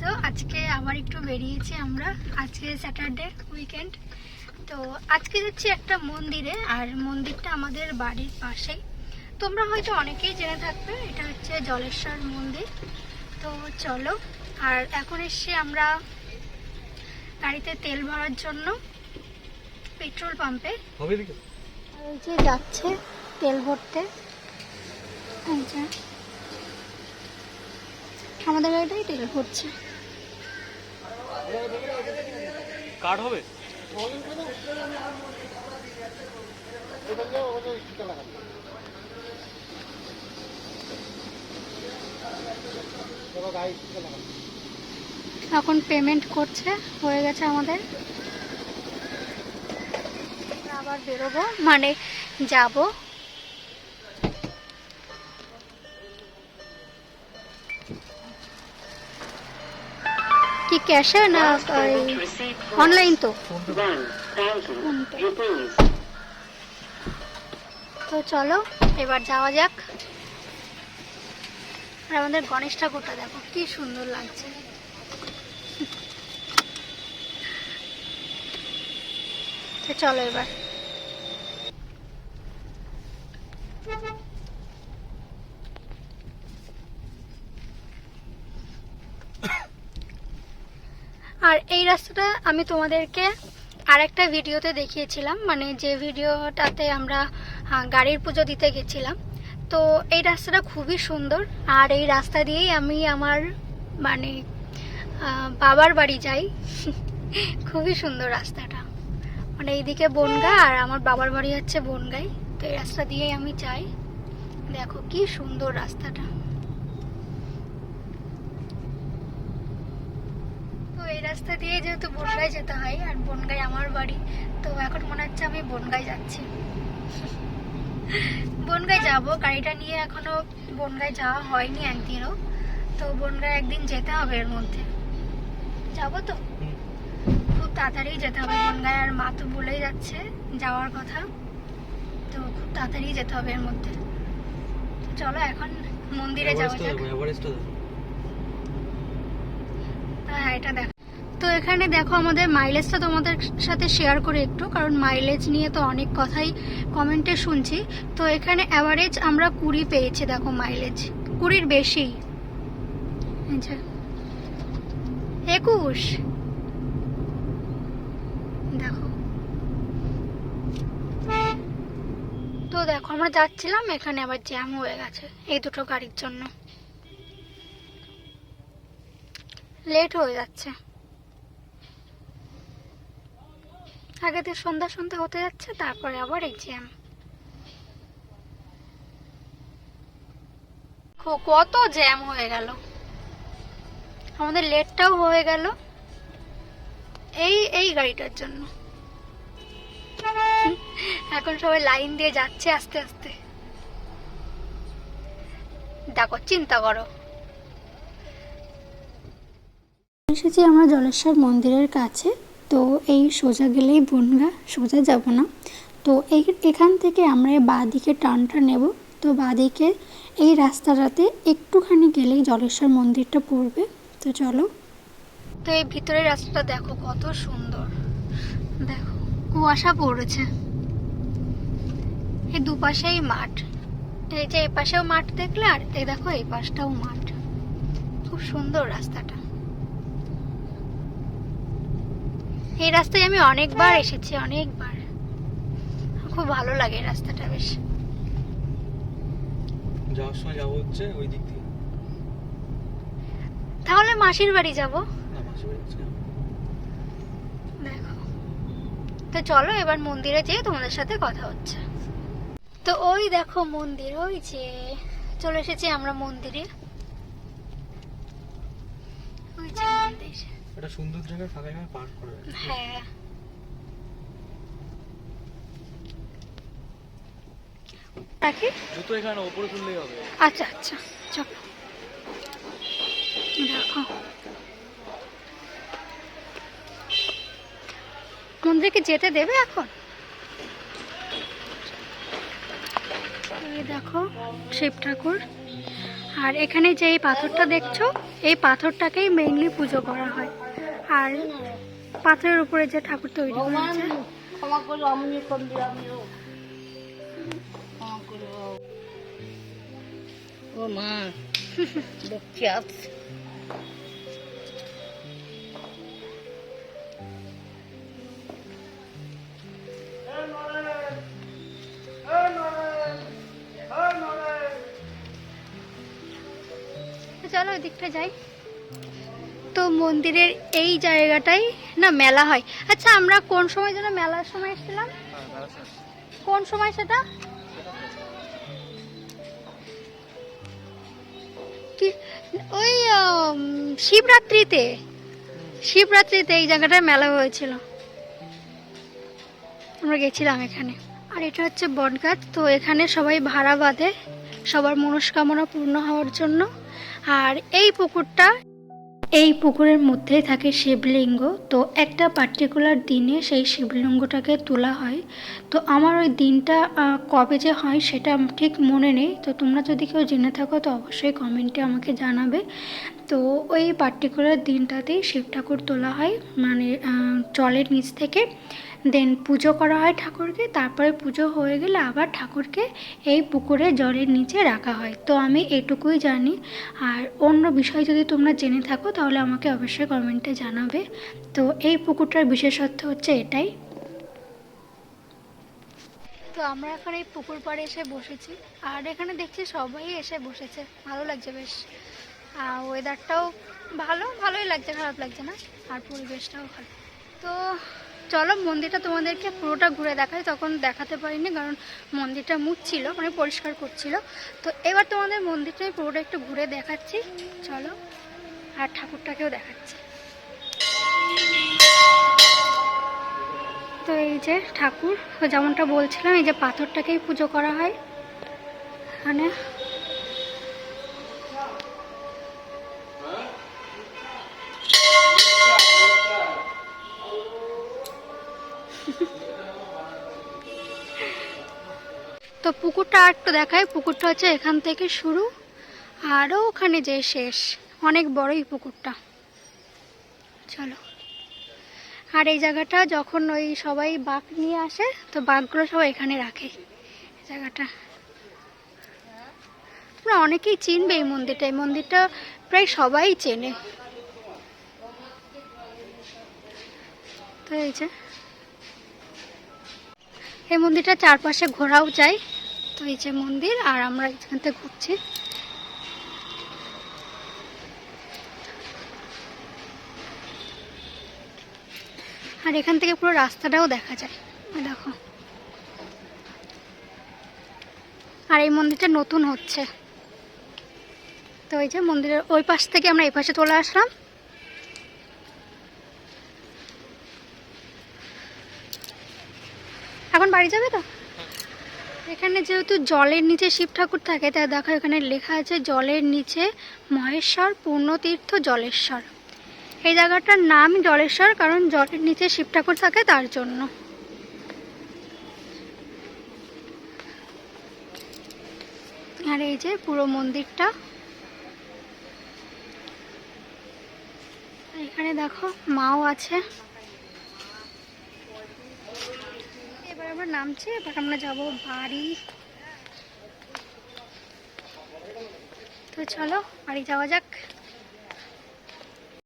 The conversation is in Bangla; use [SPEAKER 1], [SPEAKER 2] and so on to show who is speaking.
[SPEAKER 1] সো আজকে আবার একটু বেরিয়েছি আমরা। আজকে স্যাটারডে উইকেন্ড তো আজকে যাচ্ছি একটা মন্দিরে আর মন্দিরটা আমাদের বাড়ির পাশেই। তোমরা হয়তো অনেকেই জেনে থাকবে এটা হচ্ছে জলেশ্বর মন্দির। তো চলো আর এখন এসছি আমরা গাড়িতে তেল ভরার জন্য পেট্রোল পাম্পে এই যে যাচ্ছে তেল ভরতে। যে। আমাদের গাড়িটাই তেল ভরছে।
[SPEAKER 2] কার্ড হবে?
[SPEAKER 1] এখন পেমেন্ট করছে হয়ে গেছে আমাদের। আবার বেরোবো। মানে যাব। কি ক্যাশে না অনলাইন তো? তো চলো এবার যাওয়া যাক। আর আমাদের গণেশ ঠাকুরটা দেখো কি সুন্দর লাগছে। তো চলো এবার। আর এই রাস্তাটা আমি তোমাদেরকে আর একটা ভিডিওতে দেখিয়েছিলাম মানে যে ভিডিওটাতে আমরা গাড়ির পুজো দিতে গেছিলাম। তো এই রাস্তাটা খুবই সুন্দর, আর এই রাস্তা দিয়েই আমি আমার মানে বাবার বাড়ি যাই। খুবই সুন্দর রাস্তাটা। মানে এইদিকে বনগা, আর আমার বাবার বাড়ি হচ্ছে বনগাই। তো এই রাস্তা দিয়েই আমি যাই। দেখো কি সুন্দর রাস্তাটা তো এই রাস্তা দিয়ে যেহেতু বনগাই যেতে হয় আর বনগাই আমার বাড়ি তো এখন মনে হচ্ছে আমি বনগাই যাচ্ছি। বনগাই যাব গাড়িটা নিয়ে এখনও বনগাই যাওয়া হয়নি একদিনও তো বনগাই একদিন যেতে হবে এর মধ্যে। যাব তো। খুব তাড়াতাড়ি যেতে হবে বনগাই আর মা তো বলেই যাচ্ছে যাওয়ার কথা তো খুব তাড়াতাড়ি যেতে হবে এর মধ্যে। চলো এখন মন্দিরে যাওয়া যাক। হ্যাঁ এটা দেখো। তো এখানে দেখো আমাদের মাইলেজটা তোমাদের সাথে শেয়ার করে একটু কারণ মাইলেজ নিয়ে তো অনেক কথাই কমেন্টে শুনছি। তো এখানে অ্যাভারেজ আমরা কুড়ি পেয়েছি দেখো মাইলেজ কুড়ির বেশি। যে, একুশ। দেখো। তো দেখো আমরা যাচ্ছিলাম এখানে আবার জ্যাম হয়ে গেছে এই দুটো গাড়ির জন্য। লেট হয়ে যাচ্ছে। আগে তো সন্ধ্যা সন্ধ্যা হতে যাচ্ছে, তারপরে আবার এক্সাম কত জ্যাম হয়ে গেল। আমাদের লেটটাও হয়ে গেল। এই এই গাড়িটার জন্য। এখন সবাই লাইন দিয়ে যাচ্ছে আস্তে আস্তে। দেখো, চিন্তা করো। এসেছি আমরা জলেশ্বর মন্দিরের কাছে। তো এই সোজা গেলেই বনগা সোজা যাব না। তো এই এখান থেকে আমরা বাঁ দিকে টার্নটা নেব। তো বাঁ দিকে এই রাস্তাটাতে একটুখানি গেলেই জলেশ্বর মন্দিরটা পড়বে। তো চলো। তো এই ভিতরের রাস্তাটা দেখো কত সুন্দর। দেখো, কুয়াশা পড়েছে। এই দুপাশেই মাঠ। এই যে এই পাশেও মাঠ দেখলে আর এই দেখো এই পাশটাও মাঠ। খুব সুন্দর রাস্তাটা। এই রাস্তায় আমি অনেকবার এসেছি অনেকবার। খুব ভালো লাগে এই রাস্তাটা বেশ।
[SPEAKER 2] যাওয়ার সময় যাব হচ্ছে ওই দিক দিয়ে।
[SPEAKER 1] তাহলে মাসির বাড়ি যাব। দেখো। তো চলো এবার মন্দিরে যেয়ে তোমাদের সাথে কথা হচ্ছে। তো ওই দেখো মন্দির ওই যে চলে এসেছি আমরা মন্দিরে। ওই যে মন্দির।
[SPEAKER 2] একটা সুন্দর জায়গায় ফাঁকা জায়গায় পার্ক করে
[SPEAKER 1] হ্যাঁ। রাখি?
[SPEAKER 2] জুতো এখানে ওপরে তুললেই হবে।
[SPEAKER 1] আচ্ছা আচ্ছা চলো। দেখো মন্দিরকে যেতে দেবে এখন? দেখো শিব ঠাকুর। আর এখানে যে এই পাথরটা দেখছ এই পাথরটাকেই মেইনলি পুজো করা হয়। আর পাথরের উপরে যে ঠাকুর তৈরি করা আছে
[SPEAKER 3] ক্ষমা করো আমি কোন দিন আমিও। ক্ষমা করো। ও মা দেখছি আসছে
[SPEAKER 1] চলো ওই দিকটা যাই। তো মন্দিরের এই জায়গাটাই না মেলা হয়। আচ্ছা আমরা কোন সময় যেন মেলার সময় এসেছিলাম? কোন সময় সেটা? কি? ওই শিবরাত্রিতে। শিবরাত্রিতে এই জায়গাটায় মেলা হয়েছিল। আমরা গেছিলাম এখানে। আর এটা হচ্ছে বটগাছ, তো এখানে সবাই ভাড়া বাঁধে। সবার মনস্কামনা পূর্ণ হওয়ার জন্য। আর এই পুকুরটা এই পুকুরের মধ্যেই থাকে শিবলিঙ্গ। তো একটা পার্টিকুলার দিনে সেই শিবলিঙ্গটাকে তোলা হয়। তো আমার ওই দিনটা কবে যে হয় সেটা ঠিক মনে নেই। তো তোমরা যদি কেউ জেনে থাকো তো অবশ্যই কমেন্টে আমাকে জানাবে। তো ওই পার্টিকুলার দিনটাতেই শিব ঠাকুর তোলা হয়। মানে জলের নিচ থেকে। দেন পুজো করা হয় ঠাকুরকে, তারপরে পুজো হয়ে গেলে আবার ঠাকুরকে এই পুকুরে জলের নিচে রাখা হয়। তো আমি এটুকুই জানি। আর অন্য বিষয় যদি তোমরা জেনে থাকো, তাহলে আমাকে অবশ্যই কমেন্টে জানাবে। তো এই পুকুরটার বিশেষত্ব হচ্ছে এটাই। তো আমরা এখন এই পুকুর পাড়ে এসে বসেছি। আর এখানে দেখছি সবাই এসে বসেছে। ভালো লাগছে বেশ। আর ওয়েদারটাও ভালো, ভালোই লাগছে, খারাপ লাগছে না? আর পরিবেশটাও ভালো। তো চলো মন্দিরটা তোমাদেরকে পুরোটা ঘুরে দেখাই, তখন দেখাতে পারিনি কারণ মন্দিরটা মুছছিল মানে পরিষ্কার করছিল। তো এবার তোমাদের মন্দিরটাই পুরোটা একটু ঘুরে দেখাচ্ছি, চলো। আর ঠাকুরটাকেও দেখাচ্ছি। তো এই যে ঠাকুর, যেমনটা বলছিলাম, এই যে পাথরটাকেই পুজো করা হয়। এখানে তো পুকুরটা আর একটু দেখায় পুকুরটা হচ্ছে এখান থেকে শুরু। আরও ওখানে যে শেষ। অনেক বড়ই পুকুরটা। চলো। আর এই জায়গাটা যখন ওই সবাই বাঘ নিয়ে আসে, তো বাঘগুলো সবাই এখানে রাখে। জায়গাটা। তোমরা অনেকেই চিনবে এই মন্দিরটা। এই মন্দিরটা প্রায় সবাই চেনে। তো এই যে এই মন্দিরটা চারপাশে ঘোরাও যায়। তো এই যে মন্দির, আর আমরা এখান থেকে ঘুরছি। আর এখান থেকে পুরো রাস্তাটাও দেখা যায়। দেখো। আর এই মন্দিরটা নতুন হচ্ছে। তো এই যে মন্দিরের ওই পাশ থেকে আমরা এই পাশে চলে আসলাম। এখন বাড়ি যাবে তো? এখানে যেহেতু জলের নিচে শিব ঠাকুর থাকে, তাই দেখো এখানে লেখা আছে জলের নিচে মহেশ্বর পূর্ণতীর্থ জলেশ্বর। এই জায়গাটার নাম জলেশ্বর কারণ জলের নিচে শিব ঠাকুর থাকে তার জন্য। আর এই যে পুরো মন্দিরটা। এখানে দেখো মাও আছে। নামছে নামছি এবার আমরা যাব বাড়ি। তো চলো বাড়ি যাওয়া যাক।